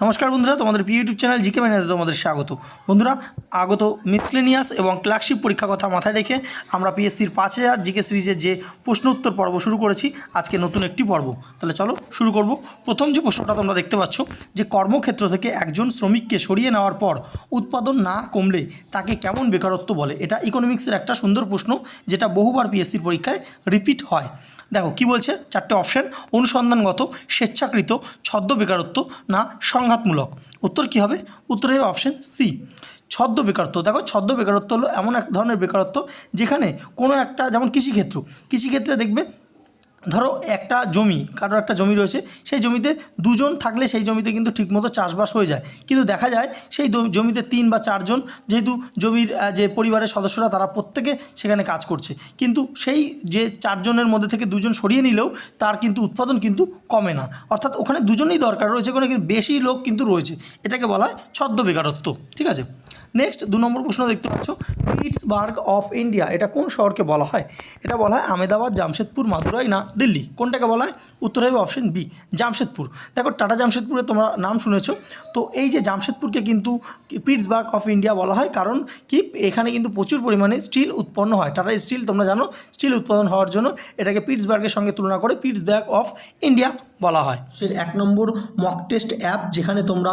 নমস্কার বন্ধুরা, তোমাদের প্রিয় ইউটিউব চ্যানেল জিকে ম্যানেতে তোমাদের স্বাগত। বন্ধুরা, আগত মিসলেনিয়াস এবং ক্লার্কশিপ পরীক্ষা কথা মাথায় রেখে আমরা পিএসসির পাঁচ হাজার, জিকে সিরিজের যে প্রশ্ন উত্তর পর্ব শুরু করেছি, আজকে নতুন একটি পর্ব। তাহলে চলো শুরু করব। প্রথম যে প্রশ্নটা তোমরা দেখতে পাচ্ছ, যে কর্মক্ষেত্র থেকে একজন শ্রমিককে সরিয়ে নেওয়ার পর উৎপাদন না কমলে তাকে কেমন বেকারত্ব বলে? এটা ইকোনমিক্সের একটা সুন্দর প্রশ্ন, যেটা বহুবার পিএসসির পরীক্ষায় রিপিট হয়। দেখো, কি বলছে? চারটে অপশন অনুসন্ধানগত, স্বেচ্ছাকৃত, ছদ্ম বেকারত্ব, না সংঘাতমূলক। উত্তর কি হবে? উত্তর হবে অপশন সি ছদ্ম বেকারত্ব। দেখো, ছদ্ম বেকারত্ব হলো এমন এক ধরনের বেকারত্ব যেখানে কোনো একটা, যেমন কৃষিক্ষেত্র। কৃষিক্ষেত্রে দেখবে ধরো একটা জমি কারোর একটা জমি রয়েছে, সেই জমিতে দুজন থাকলে সেই জমিতে কিন্তু ঠিকমতো চাষবাস হয়ে যায়। কিন্তু দেখা যায় সেই জমিতে তিন বা চারজন, যেহেতু জমির যে পরিবারের সদস্যরা, তারা প্রত্যেকে সেখানে কাজ করছে। কিন্তু সেই যে চারজনের মধ্যে থেকে দুজন সরিয়ে নিলেও তার কিন্তু উৎপাদন কিন্তু কমে না। অর্থাৎ ওখানে দুজনেই দরকার রয়েছে ওখানে কিন্তু বেশি লোক কিন্তু রয়েছে। এটাকে বলা হয় ছদ্ম বেকারত্ব। ঠিক আছে? নেক্সট দু নম্বর প্রশ্ন দেখতে পাচ্ছ, পিটসবার্গ অফ ইন্ডিয়া। এটা কোন শহরকে বলা হয়? এটা বলা হয় আমেদাবাদ জামশেদপুর, মাদুরাই না দিল্লি? কোনটাকে বলা হয়? উত্তর হবে অপশন বি জামশেদপুর। দেখো, টাটা জামশেদপুরে তোমরা নাম শুনেছো। তো এই যে জামশেদপুরকে কিন্তু পিটসবার্গ অফ ইন্ডিয়া বলা হয়, কারণ কি? এখানে কিন্তু প্রচুর পরিমাণে স্টিল উৎপন্ন হয়। টাটা স্টিল, তোমরা জানো, স্টিল উৎপাদন হওয়ার জন্য এটাকে পিটসবার্গের সঙ্গে তুলনা করে পিটসবার্গ অফ ইন্ডিয়া বলা হয়। এক নম্বর মক টেস্ট অ্যাপ যেখানে তোমরা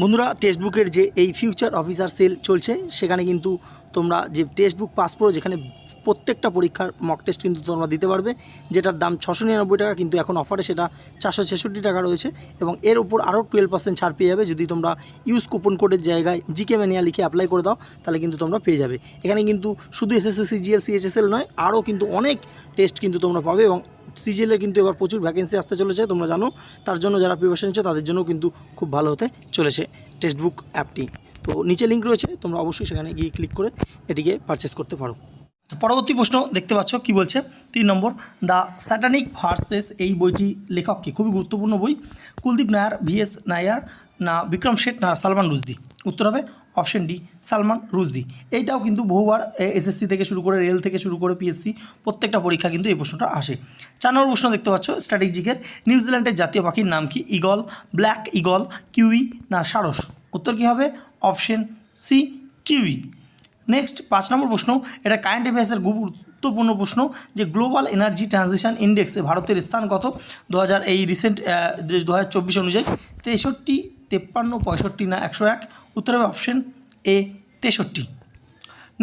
বন্ধুরা টেক্সটবুকের যে এই ফিউচার অফিসার সেল চলছে, সেখানে কিন্তু তোমরা যে টেক্সটবুক পাস করো যেখানে প্রত্যেকটা পরীক্ষার মক টেস্ট কিন্তু তোমরা দিতে পারবে, যেটার দাম ছশো নিরানব্বই টাকা, কিন্তু এখন অফারে সেটা চারশো ছেষট্টি টাকা রয়েছে এবং এর উপর আরও টুয়েলভ পার্সেন্ট ছাড় পেয়ে যাবে। যদি তোমরা ইউজ কুপন কোডের জায়গায় জিকে ম্যানিয়া লিখে অ্যাপ্লাই করে দাও, তাহলে কিন্তু তোমরা পেয়ে যাবে। এখানে কিন্তু শুধু এসএসসি সিজিএল সিএইচএসএল নয় আরও কিন্তু অনেক টেস্ট কিন্তু তোমরা পাবে এবং সিজিএলের কিন্তু এবার প্রচুর ভ্যাকেন্সি আসতে চলেছে, তোমরা জানো। তার জন্য যারা প্রিপারেশন নিচ্ছ, তাদের জন্য কিন্তু খুব ভালো হতে চলেছে টেক্সটবুক অ্যাপটি তো নিচে লিঙ্ক রয়েছে, তোমরা অবশ্যই সেখানে গিয়ে ক্লিক করে এটিকে পারচেস করতে পারো। পরবর্তী প্রশ্ন দেখতে পাচ্ছ, কি বলছে? তিন নম্বর, দ্য স্যাটানিক ভার্সেস এই বইটি লেখক কি? খুবই গুরুত্বপূর্ণ বই। কুলদীপ নায়ার ভিএস নায়ার না, বিক্রম শেঠ না, সালমান রুজদি উত্তর হবে অপশন ডি সালমান রুজদি এইটাও কিন্তু বহুবার এসএসসি থেকে শুরু করে রেল থেকে শুরু করে পিএসসি প্রত্যেকটা পরীক্ষা কিন্তু এই প্রশ্নটা আসে। চার নম্বর প্রশ্ন দেখতে পাচ্ছ স্ট্র্যাটেজিকের নিউজিল্যান্ডের জাতীয় পাখির নাম কি? ইগল ব্ল্যাক ইগল কিউই না সারস? উত্তর কী হবে? অপশন সি কিউই নেক্সট পাঁচ নম্বর প্রশ্ন, এটা কারেন্ট অ্যাফেয়ার্সের গুরুত্বপূর্ণ প্রশ্ন যে গ্লোবাল এনার্জি ট্রানজিশন ইন্ডেক্সে ভারতের স্থান কত? দু হাজার এই রিসেন্ট দু হাজার চব্বিশ অনুযায়ী তেষট্টি তেপ্পান্ন, পঁয়ষট্টি না একশো এক? উত্তর হবে অপশন এ তেষট্টি।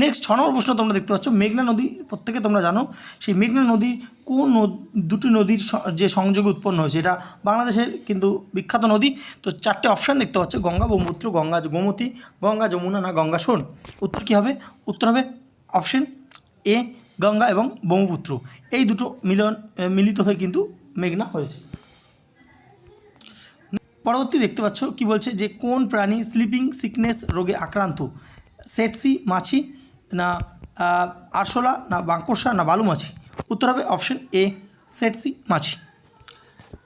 নেক্সট ছ নম্বর প্রশ্ন তোমরা দেখতে পাচ্ছ, মেঘনা নদী, প্রত্যেকে তোমরা জানো, সেই মেঘনা নদী কোন দুটি নদীর যে সংযোগে উৎপন্ন হয়েছে, এটা বাংলাদেশের কিন্তু বিখ্যাত নদী। তো চারটে অপশান দেখতে পাচ্ছ, গঙ্গা, ব্রহ্মপুত্র, গঙ্গা, গোমতী, গঙ্গা, যমুনা না গঙ্গা, সোন। উত্তর কী হবে? উত্তর হবে অপশন এ গঙ্গা এবং ব্রহ্মপুত্র। এই দুটো মিলন, মিলিত হয়ে কিন্তু মেঘনা হয়েছে। পরবর্তী দেখতে পাচ্ছ কি বলছে যে কোন প্রাণী স্লিপিং সিকনেস রোগে আক্রান্ত? সেটসি, মাছি না আরশোলা না বাঙ্করসা না, বালুমাছি? উত্তর হবে অপশন এ, সেটসি, মাছি।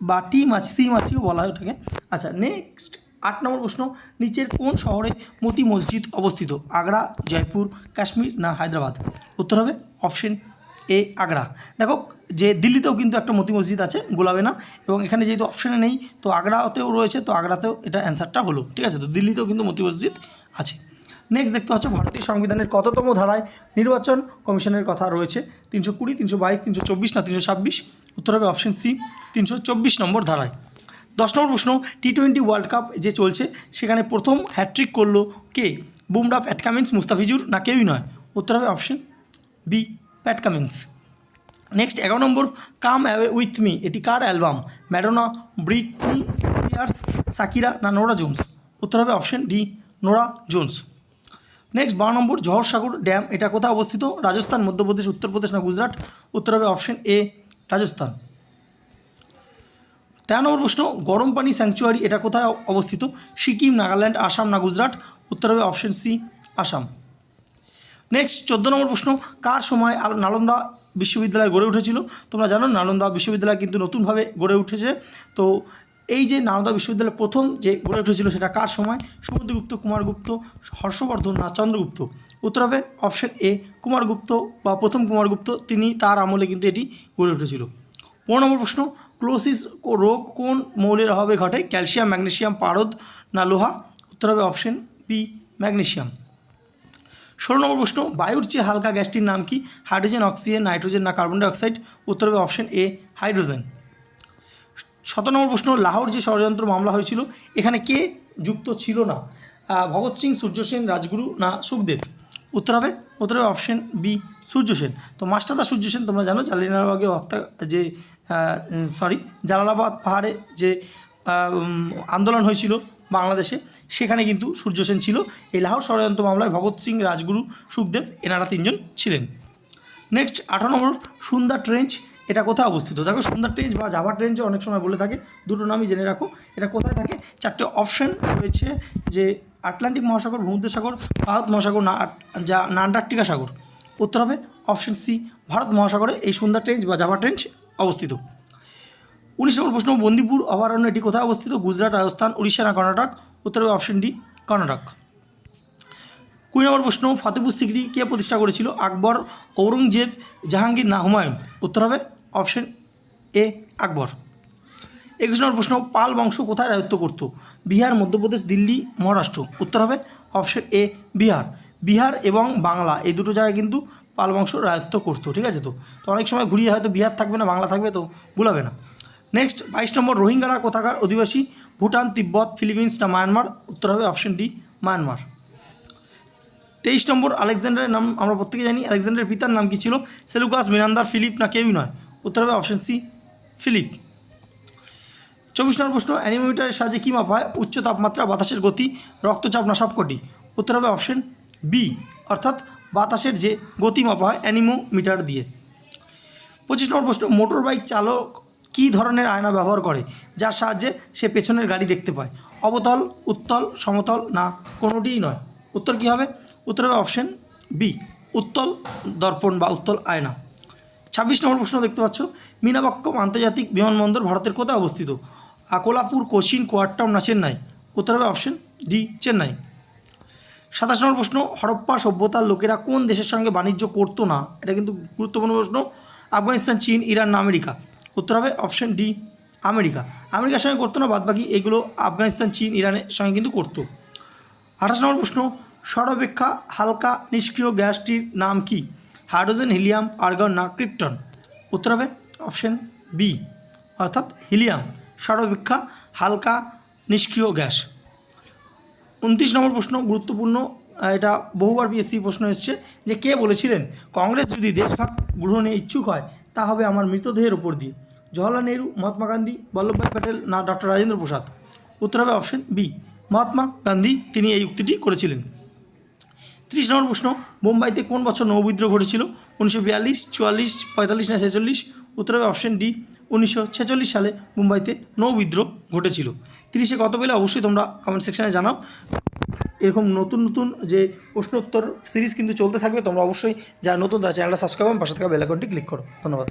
বা টি মাছি, সি মাছিও বলা হয় ওটাকে। আচ্ছা নেক্সট আট নম্বর প্রশ্ন, নিচের কোন শহরে মতি মসজিদ অবস্থিত? আগ্রা, জয়পুর, কাশ্মীর না হায়দ্রাবাদ? উত্তর হবে অপশন এ, আগ্রা। দেখো যে দিল্লিতেও কিন্তু একটা মতি মসজিদ আছে, গোলাবে না। এবং এখানে যেহেতু অপশানে নেই, তো আগ্রাতেও রয়েছে, তো আগ্রাতেও এটা অ্যান্সারটা হলো। ঠিক আছে? তো দিল্লিতেও কিন্তু মতি মসজিদ আছে। নেক্সট দেখতে পাচ্ছ, ভারতীয় সংবিধানের কততম ধারায় নির্বাচন কমিশনের কথা রয়েছে। তিনশো কুড়ি, তিনশো বাইশ, তিনশো চব্বিশ না তিনশো ছাব্বিশ? উত্তর হবে অপশন সি তিনশো চব্বিশ নম্বর ধারায়। দশ নম্বর প্রশ্ন টি টোয়েন্টি ওয়ার্ল্ড কাপ যে চলছে, সেখানে প্রথম হ্যাট্রিক করল কে? বুমরা প্যাট কামিন্স মুস্তাফিজুর না কেউই নয়? উত্তর হবে option B Pat Cummins next এগারো নম্বর কাম অ্যাওয়ে উইথ মি এটি কার album Madonna Britney Spears Shakira না নোরা জোন্স উত্তর হবে option D Nora Jones next বারো নম্বর, জহর সাগর ড্যাম, এটা কোথায় অবস্থিত? রাজস্থান, মধ্যপ্রদেশ, উত্তরপ্রদেশ না গুজরাট? উত্তর হবে অপশন এ রাজস্থান. তেরো নম্বর প্রশ্ন, গরম পানি স্যাংচুয়ারি এটা কোথায় অবস্থিত? সিকিম, নাগাল্যান্ড, আসাম না গুজরাট? উত্তর হবে অপশন সি আসাম. নেক্সট চোদ্দ নম্বর প্রশ্ন, কার সময় নালন্দা বিশ্ববিদ্যালয় গড়ে উঠেছিল। তোমরা জানো নালন্দা বিশ্ববিদ্যালয় কিন্তু নতুনভাবে গড়ে উঠেছে। তো এই যে নালন্দা বিশ্ববিদ্যালয় প্রথম যে গড়ে উঠেছিল সেটা কার সময়? সমুদ্রগুপ্ত, কুমারগুপ্ত, হর্ষবর্ধন না চন্দ্রগুপ্ত? উত্তর হবে অপশন এ, কুমারগুপ্ত বা প্রথম কুমারগুপ্ত। তিনি তার আমলে কিন্তু এটি গড়ে উঠেছিল। পনেরো নম্বর প্রশ্ন, ক্লোসিস রোগ কোন মৌলের অভাবে ঘটে? ক্যালসিয়াম ম্যাগনেশিয়াম পারদ না লোহা? উত্তর হবে অপশন বি, ম্যাগনেসিয়াম। ষোলো নম্বর প্রশ্ন, বায়ুর চেয়ে হালকা গ্যাসটির নাম কি? হাইড্রোজেন, অক্সিজেন, নাইট্রোজেন না কার্বন ডাইঅক্সাইড? উত্তর হবে অপশন এ, হাইড্রোজেন। সতেরো নম্বর প্রশ্ন, লাহোর যে ষড়যন্ত্র মামলা হয়েছিল, এখানে কে যুক্ত ছিল না? ভগৎ সিং, সূর্য সেন, রাজগুরু না সুখদেব? উত্তর হবে উত্তর হবে অপশন বি, সূর্য সেন। তো মাস্টারদা সূর্য সেন তোমরা জানো জালিয়ানওয়ালাবাগের হত্যা, যে সরি জালালাবাদ পাহাড়ে যে আন্দোলন হয়েছিল বাংলাদেশে। সেখানে কিন্তু সূর্য সেন ছিল। এই লাহোর ষড়যন্ত্র মামলায় ভগৎ সিং, রাজগুরু, সুখদেব এনারা তিনজন ছিলেন। নেক্সট আঠারো নম্বর, সুন্দর ট্রেঞ্চ এটা কোথায় অবস্থিত? দেখো, সুন্দর ট্রেঞ্চ বা জাভা ট্রেঞ্চ অনেক সময় বলে থাকে। দুটো নামই জেনে রাখো। এটা কোথায় থাকে? চারটে অপশন রয়েছে যে আটলান্টিক মহাসাগর, ভূমধ্যসাগর, ভারত মহাসাগর, না যা, না, আন্টার্কটিকা সাগর। উত্তর হবে অপশন সি ভারত মহাসাগরে এই সুন্দর ট্রেঞ্চ বা জাভা ট্রেঞ্চ অবস্থিত। উনিশ নম্বর প্রশ্ন বন্দিপুর অভয়ারণ্য এটি কোথায় অবস্থিত? গুজরাট, রাজস্থান, উড়িষ্যা না কর্ণাটক? উত্তর হবে অপশন ডি কর্ণাটক। কুড়ি নম্বর প্রশ্ন, ফাতেপুর সিকরি কে প্রতিষ্ঠা করেছিল? আকবর, ঔরঙ্গজেব, জাহাঙ্গীর না হুমায়ুন? উত্তর হবে অপশন এ আকবর। একুশ নম্বর প্রশ্ন, পাল বংশ কোথায় রাজত্ব করত? বিহার, মধ্যপ্রদেশ, দিল্লি, মহারাষ্ট্র? উত্তর হবে অপশন এ বিহার। বিহার এবং বাংলা, এই দুটো জায়গায় কিন্তু পাল বংশ রাজত্ব করতো, ঠিক আছে তো? তো অনেক সময় ঘুরিয়ে হয়তো বিহার থাকবে না, বাংলা থাকবে তো, ভুলাবে না। নেক্সট বাইশ নম্বর রোহিঙ্গারা কোথাকার অধিবাসী? ভুটান, তিব্বত, ফিলিপিন্স না মায়ানমার? উত্তর হবে অপশন ডি মায়ানমার। তেইশ নম্বর আলেকজান্ডারের নাম আমরা প্রত্যেকে জানি। আলেকজান্ডারের পিতার নাম কি ছিল? সেলুকাস, মিনান্দার, ফিলিপ না কেউই নয়। উত্তর হবে অপশন সি ফিলিপ। চব্বিশ নম্বর প্রশ্ন অ্যানিমোমিটারের সাহায্যে কী মাপা হয়? উচ্চ তাপমাত্রা, বাতাসের গতি, রক্তচাপ না সবকটি? উত্তর হবে অপশন বি অর্থাৎ বাতাসের যে গতি মাপা হয় অ্যানিমোমিটার দিয়ে। পঁচিশ নম্বর প্রশ্ন মোটর বাইক চালক কী ধরনের আয়না ব্যবহার করে, যার সাহায্যে সে পেছনের গাড়ি দেখতে পায়। অবতল, উত্তল, সমতল, না, কোনোটিই নয়। উত্তর কী হবে? উত্তর হবে অপশন বি উত্তল দর্পণ বা উত্তল আয়না। ছাব্বিশ নম্বর প্রশ্ন দেখতে পাচ্ছ। মিনাবাক্কম আন্তর্জাতিক বিমানবন্দর ভারতের কোথায় অবস্থিত? আকোলাপুর, কোচিন, কোয়াট্টাম না চেন্নাই? উত্তর হবে অপশন ডি চেন্নাই। সাতাশ নম্বর প্রশ্ন, হরপ্পা সভ্যতার লোকেরা কোন দেশের সঙ্গে বাণিজ্য করতো না? এটা কিন্তু গুরুত্বপূর্ণ প্রশ্ন। আফগানিস্তান, চীন, ইরান না আমেরিকা? উত্তর হবে অপশন ডি আমেরিকা। আমেরিকার সঙ্গে করতো না, বাদবাকি এগুলো আফগানিস্তান, চীন, ইরানের সঙ্গে কিন্তু করতো। আঠাশ নম্বর প্রশ্ন, সর্বাপেক্ষা হালকা নিষ্ক্রিয় গ্যাসটির নাম কি? হাইড্রোজেন, হিলিয়াম, আর্গন না ক্রিপ্টন? উত্তর হবে অপশন বি অর্থাৎ হিলিয়াম। সর্বাপেক্ষা হালকা নিষ্ক্রিয় গ্যাস। উনত্রিশ নম্বর প্রশ্ন, গুরুত্বপূর্ণ এটা বহুবার পিএসসি প্রশ্ন এসছে যে কে বলেছিলেন, কংগ্রেস যদি দেশভাগ গ্রহণে ইচ্ছুক হয় তা হবে আমার মৃতদেহের ওপর দিয়ে। জওয়াহরলাল নেহরু, মহাত্মা গান্ধী, বল্লভভাই প্যাটেল না ডক্টর রাজেন্দ্র প্রসাদ। উত্তর হবে অপশন বি মহাত্মা গান্ধী তিনি এই উক্তিটি করেছিলেন। ত্রিশ নম্বর প্রশ্ন, মুম্বাইতে কোন বছর নৌবিদ্রোহ ঘটেছিল? উনিশশো বিয়াল্লিশ, চুয়াল্লিশ, পঁয়তাল্লিশ না ছেচল্লিশ? উত্তর হবে অপশন ডি উনিশশো ছেচল্লিশ সালে মুম্বাইতে নৌবিদ্রোহ ঘটেছিল। তিরিশে কত পেলে? অবশ্যই তোমরা কমেন্ট সেকশানে জানাও। এরকম নতুন নতুন যে প্রশ্নোত্তর সিরিজ কিন্তু চলতে থাকবে, তোমরা অবশ্যই যা নতুন তারা চ্যানেলটা সাবস্ক্রাইব এবং পাশে থাকা বেলাকনটি ক্লিক করো। ধন্যবাদ।